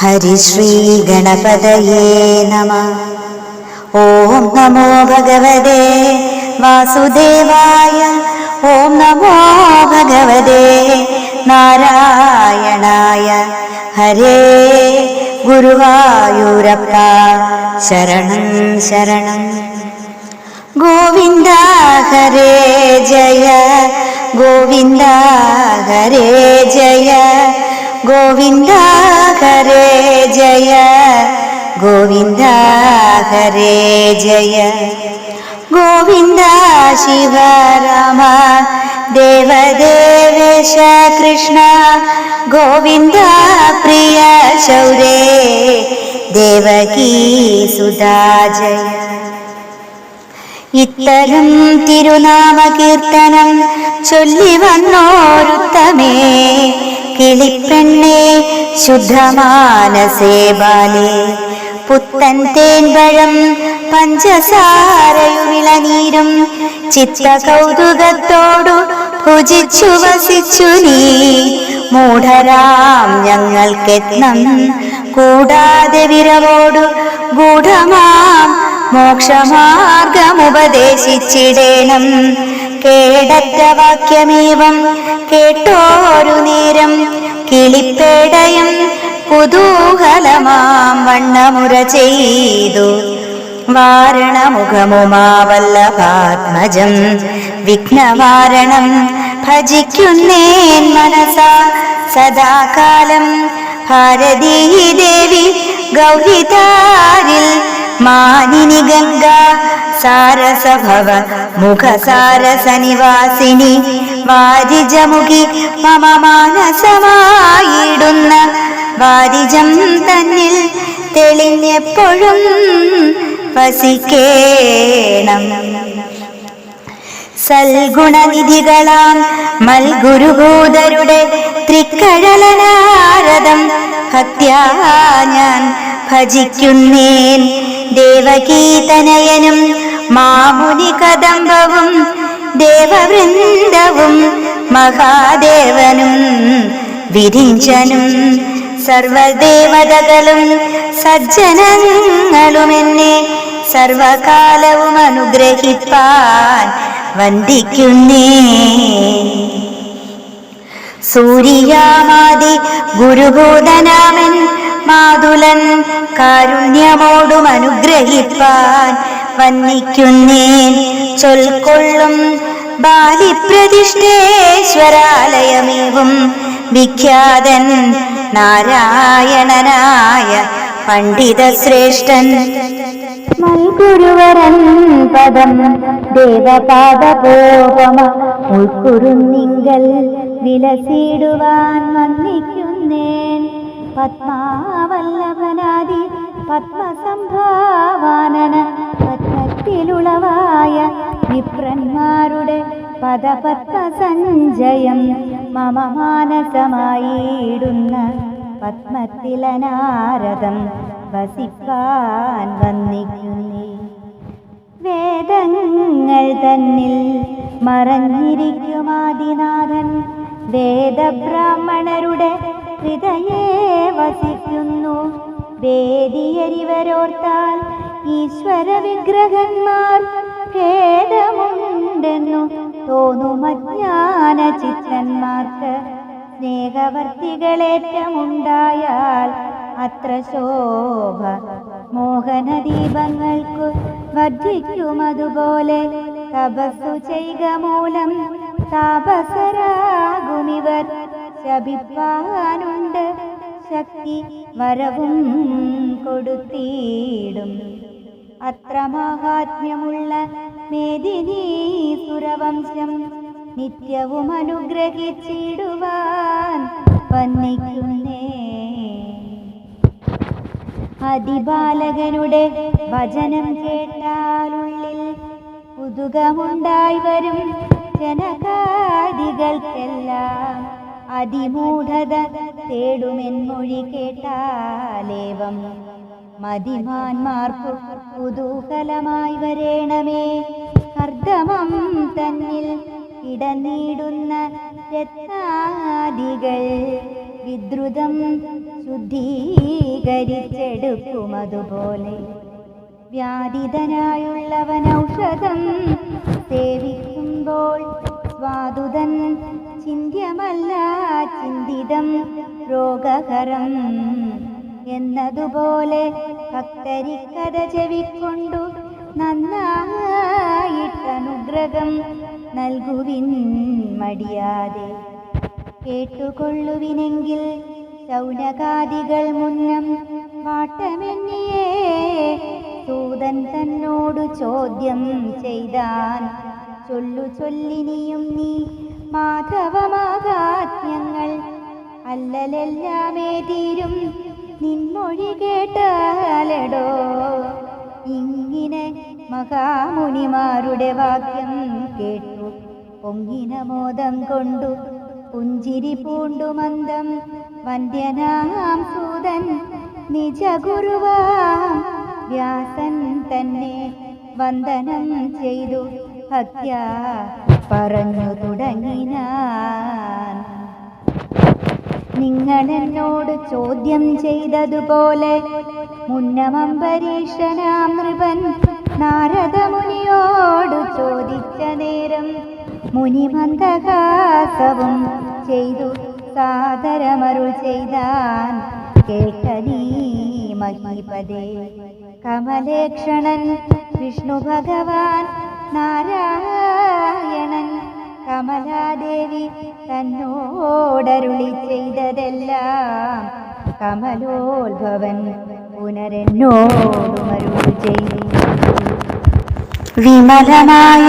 ഹരിശ്രീഗണപതയേ നമ. ഓം നമോ ഭഗവതേ വാസുദേവായ ഓം നമോ ഭഗവതേ നാരായണായ. ഹരേ ഗുരുവായൂരപ്പ ശരണം ശരണം. ഗോവിന്ദ ജയ ഗോവിന്ദ ജയ. ഗോവിന്ദ ഹരേ ജയ ഗോവിന്ദ ഹരേ ജയ. ഗോവിന്ദ ശിവരാമ ദേവദേവേശ കൃഷ്ണ ഗോവിന്ദ പ്രിയ ശൗരേ ദേവകീ സുധാ ജയ. ഇത്തരം തിരുനാമകീർത്തനം ചൊല്ലി വന്നോരുത്തമേ കിളിപ്പെണ്ണേ ശുദ്ധമാനസേ ബാലേ. പുത്തൻ തേൻപഴം പഞ്ചസാരയുമിളനീരും ചിത്ത കൗതുകത്തോടു ഭുജിച്ചു വസിച്ചു നീ. മൂഢരാം ഞങ്ങൾക്കെത്നം കൂടാതെ വിരവോടു ഗൂഢമാം മോക്ഷമാർഗമുപദേശിച്ചിടേണം കേടറ്റ വാക്യമേവം കേട്ടോരു കിളിപ്പേടയും കുതൂഹലമാം വണ്ണമുര ചെയ്തു. വാരണമുഖമുമാവല്ലഭാത്മജം വിഘ്നവാരണം ഭജിക്കുന്നേൻ മനസ സദാകാലം. ഭാരതീ ദേവി ഗൗരിതാരിൽ മാനിനി ഗംഗ സാരസഭവ മുഖസാരസ നിവാസിനി വാരിജമുഖി മമ മാനസമായിടുന്ന വാരിജം തന്നിൽ തെളിഞ്ഞെപ്പോഴും വസിക്കേണം. സൽഗുണനിധികളാം മൽഗുരുഭൂതരുടെ ത്രിക്കഴലനാരദം ഭക്യാ ഞാൻ ഭജിക്കുന്നേൻ ദേവകീതനയനും മാമുനി കദംബവും ദേവവൃന്ദവും മഹാദേവനും വിരിഞ്ചനും സർവദേവതകളും സജ്ജനങ്ങളും എന്നെ സർവകാലവും അനുഗ്രഹിപ്പാൻ വന്ദിക്കുന്നേ. സൂര്യാമാതി ഗുരുഭൂതനാമൻ മാതുലൻ കാരുണ്യമോടും അനുഗ്രഹിപ്പാൻ വന്ദിക്കുന്നേൻ ചൊൽക്കൊള്ളും ബാലിപ്രതിഷ്ഠേശ്വരാലയമേവും വിഖ്യാതൻ നാരായണനായ പണ്ഡിത ശ്രേഷ്ഠൻ മൽഗുരുവരൻ പദം ദേവപാദപോപമ ഉൾക്കുറുന്നിങ്കൽ വിലസിടുവാൻ വന്നിക്കുന്നേൻ പത്മാവല്ലഭനാദി പത്മസംഭാവാനന പത്മത്തിലുളവായ വിപ്രന്മാരുടെ പദപത്ത സഞ്ജയം മമ മാനസമായിടുന്ന പത്മത്തിലനാരദം വസിപ്പാൻ വന്നിക്കുന്നേ. വേദങ്ങൾ തന്നിൽ മറഞ്ഞിരിക്കുമാദിനാഥൻ വേദബ്രാഹ്മണരുടെ ഹൃദയേ വസിക്കുന്നു. വേദിയരിവരോർത്താൽ ഈശ്വര വിഗ്രഹന്മാർ ഭേദമുണ്ടെന്നു തോന്നുമജ്ഞാന ചിത്തന്മാർക്ക് സ്നേഹവർത്തികളേറ്റമുണ്ടായാൽ അത്ര ശോഭ. മോഹന ദീപങ്ങൾക്കു വർദ്ധിക്കുമതുപോലെ തപസ്സു ചെയ്യുക മൂലം താപസരാകുമിവർ ശപിപ്പാനുണ്ട്. ശക്തി വരവും കൊടുത്തിടും. അത്ര മഹാത്മ്യമുള്ള മേദിനീ സുരവംശം നിത്യവും അനുഗ്രഹിച്ചിടുവാൻ വന്നിക്കുന്നേ അതിബാലകനുടെ വചനം കേട്ടാലുള്ളിൽ കുതുകമുണ്ടായി വരും ജനകാദികൾക്കെല്ലാം. അതിമൂഢത തേടുമെൻമൊഴി കേട്ടാലേവം മതിമാന്മാർക്കു കുതൂഹലമായി വരേണമേ. അർദ്ധമം തന്നിൽ ഇടനീടുന്ന രത്നാദികൾ വിദ്രുതം ശുദ്ധീകരിച്ചെടുക്കുമതുപോലെ. വ്യാധിതനായുള്ളവൻ ഔഷധം സേവിക്കുമ്പോൾ സ്വാതുതൻ ചിന്യമല്ല ചിന്തിതം രോഗകരം എന്നതുപോലെ ഭക്തരിക്കഥ ചെവിക്കൊണ്ടു നന്നായിട്ടനുഗ്രഹം നൽകുവിൻ മടിയാതെ. കേട്ടുകൊള്ളുവിനെങ്കിൽ ശൗനകാദികൾ മുന്നം പാട്ടമെന്നിയേ സൂതൻ തന്നോടു ചോദ്യം ചെയ്താൻ ചൊല്ലു ചൊല്ലിനിയും നീ മാധവമാകാജ്ഞങ്ങൾ അല്ലലെല്ലാമേ തീരും. നിൻമൊഴി കേട്ടാലടോ. ഇങ്ങനെ മഹാമുനിമാരുടെ വാക്യം കേട്ടു. പൊങ്ങിന മോദം കൊണ്ടു പുഞ്ചിരി പൂണ്ടു മന്ദം. വന്ദ്യനാം സൂതൻ നിജ ഗുരുവാം വ്യാസൻ തന്നെ വന്ദനം ചെയ്തു. ഭക്യ പറഞ്ഞു തുടങ്ങിനാൻ. നിങ്ങൾ എന്നോട് ചോദ്യം ചെയ്തതുപോലെ മുന്നമംബരീഷനാം നൃപൻ നാരദമുനിയോട് ചോദിച്ച നേരം മുനിമന്ദകാസവും ചെയ്തു സാദരമരുൾ ചെയ്താൻ കേട്ടനീ മഹിപദേ കമലേക്ഷണൻ വിഷ്ണു ഭഗവാൻ നാരായണൻ കമലാദേവി തന്നോടരുളി ചെയ്തതെല്ലാം കമലോത്ഭവൻ പുനരെന്നോടുമരുൾ ചെയ്തു. വിമലമായ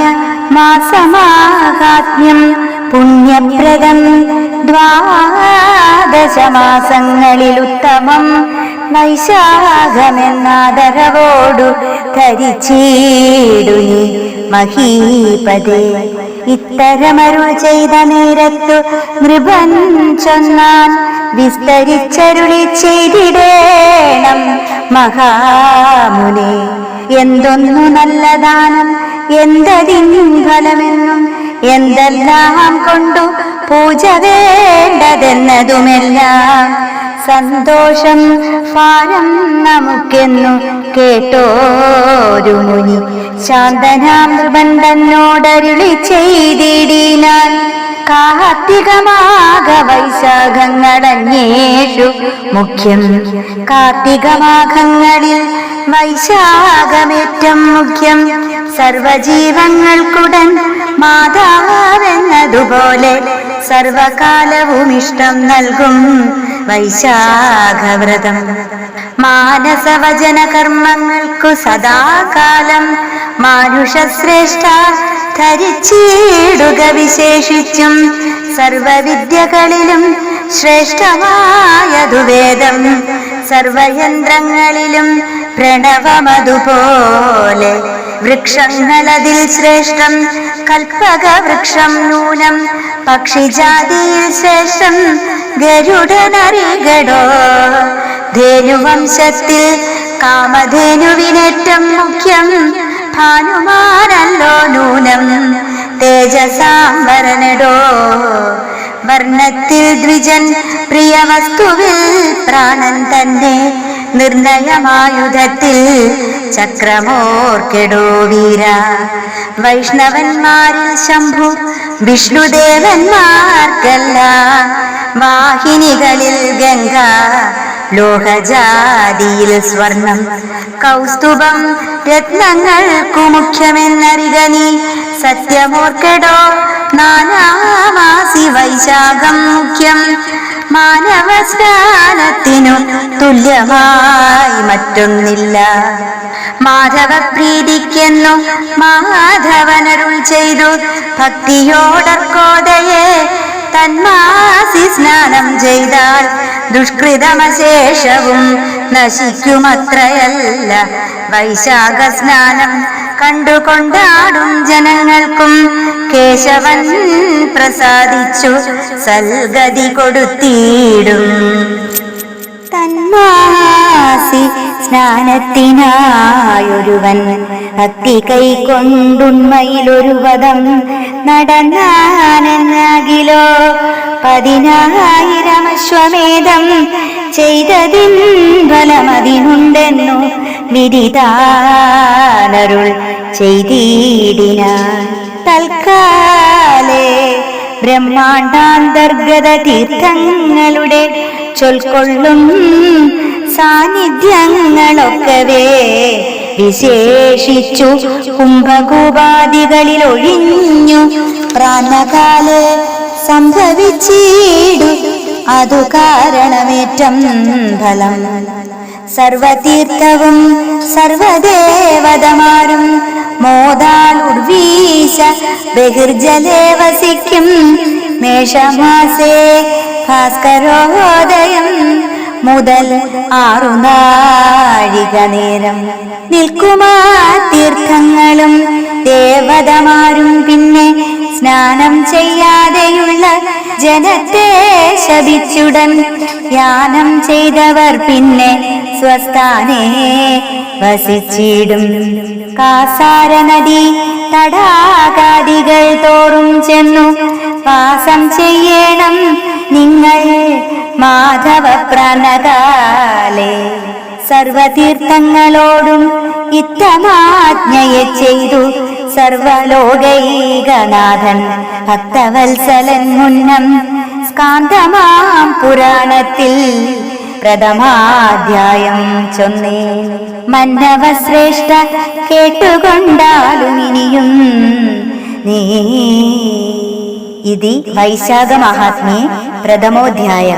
മാസമാകാത്മ്യം പുണ്യപ്രദം ദ്വാദശമാസങ്ങളിൽ ഉത്തമം വൈശാഖമെന്നാദരവോടു ധരിച്ചീടുനി മഹീപതേ ഇത്തരമരുൾ ചെയ്ത നേരത്തു നൃപൻ ചൊന്നാൻ വിസ്തരിച്ചരുളി ചെയ്തിടേണം മഹാമുനെ. എന്തൊന്നു നല്ല ദാനം എന്തതിൻ ഫലമെന്നും എന്തെല്ലാം കൊണ്ടു പൂജ വേണ്ടതെന്നതുമെല്ലാം സന്തോഷം പാരം നമുക്കെന്നു കേട്ടോരു മുനി. ശാന്തനാം നൃപൻ തന്നോടരുളി ചെയ്തിടിനാൻ കാർത്തികമാക വൈശാഖങ്ങളേഷു മുഖ്യം കാർത്തികമാഘങ്ങളിൽ വൈശാഖമേറ്റം മുഖ്യം. സർവജീവങ്ങൾക്കുടൻ മാതാവെന്നതുപോലെ സർവകാലവും ഇഷ്ടം നൽകും വൈശാഖവ്രതം. മാനസവചന കർമ്മങ്ങൾക്കു സദാകാലം മാനുഷശ്രേഷ്ഠ ധരിച്ചിടുക വിശേഷിച്ചും സർവവിദ്യകളിലും ശ്രേഷ്ഠമായതു വേദം. സർവയന്ത്രങ്ങളിലും പ്രണവമതുപോലെ വൃക്ഷങ്ങളതിൽ ശ്രേഷ്ഠം കൽപ്പക വൃക്ഷം നൂനം പക്ഷിജാതിയിൽ ശ്രേഷ്ഠം ഗരുഡനറികടോ. ധേനുവംശത്തിൽ കാമധേനുവിനേറ്റം മുഖ്യം ഭാനുമാനല്ലോ നൂനം. തേജസാംബരനടോ വർണത്തിൽ ദ്വിജൻ പ്രിയ വസ്തുവിൽ പ്രാണൻ തന്നെ നിർണയമായുധത്തിൽ ചക്രമോർക്കെടോ വീര. വൈഷ്ണവന്മാരിൽ ശംഭു വിഷ്ണുദേവന്മാർക്കല്ല. വാഹിനികളിൽ ഗംഗ ലോഹജാതിയിൽ സ്വർണം. കൗസ്തുഭം രത്നങ്ങൾക്കു മുഖ്യമെന്നറിക നീ. സത്യമോർക്കടോ നാനാമാസി വൈശാഖം മുഖ്യം. മാനവ സ്നാനത്തിനു തുല്യമായി മറ്റൊന്നില്ല. മാധവ പ്രീതിക്കെന്നു മാധവനരുൾ ചെയ്തു ഭക്തിയോടർക്കോതയെ തന്മാസി സ്നാനം ചെയ്താൽ ദുഷ്കൃതമശേഷവും നശിക്കുമത്രയല്ല. വൈശാഖ സ്നാനം കണ്ടുകൊണ്ടാടും ജനങ്ങൾക്കും കേശവൻ പ്രസാദിച്ചു സൽഗതി കൊടുത്തിടും. തന്മാസി സ്നാനത്തിനായൊരുവൻ ഭക്തി കൈക്കൊണ്ടുണ്മയിലൊരു വധം നടന്നാനെന്നാകിലോ പതിനായിരം അശ്വമേധം ചെയ്തതിൻ ഫലമതിനുണ്ടെന്നു വിരിതാനരുൾ ചെയ്തിടിനാൻ. തൽക്കാലേ ബ്രഹ്മാണ്ടാന്തർഗത തീർത്ഥങ്ങളുടെ ചൊൽക്കൊള്ളും സാന്നിധ്യങ്ങളൊക്കവേ വിശേഷിച്ചു. കുംഭകൂപാദികളിൽ ഒഴിഞ്ഞു. പ്രാണകാൽ സംഭവിച്ചിടു. അതു കാരണമേറ്റം ഫലം. സർവതീർത്ഥവും സർവദേവതമാരും മോദാൽ ഉർവീശ ബഹിർജലേ വസിക്കും മേഷമാസേ ഭാസ്കരോദയം. മുതൽ ആറു നാഴിക നേരം നിൽക്കുമാ തീർത്ഥങ്ങളും ദേവതമാരും പിന്നെ സ്നാനം ചെയ്യാതെയുള്ള ജനത്തെ ശപിച്ചുടൻ ധ്യാനം ചെയ്തവർ പിന്നെ സ്വസ്ഥാനേ വസിച്ചിടും. കാസാര നദി തടാകാദികൾ തോറും ചെന്നു വാസം ചെയ്യണം നിങ്ങൾ. മാധവ പ്രണകാലേ സർവതീർത്ഥങ്ങളോടും ഇത്തമാജ്ഞയെ ചെയ്തു സർവലോകൈകനാഥൻ. ഭക്തവത്സലൻ മുന്നം സ്കാന്തമാം പുരാണത്തിൽ പ്രഥമാധ്യായം ചൊന്നേ. മന്നവ ശ്രേഷ്ഠ കേട്ടുകൊണ്ടാലും ഇനിയും നീ. ഇതി വൈശാഖ മഹാത്മ്യേ പ്രഥമോധ്യായ.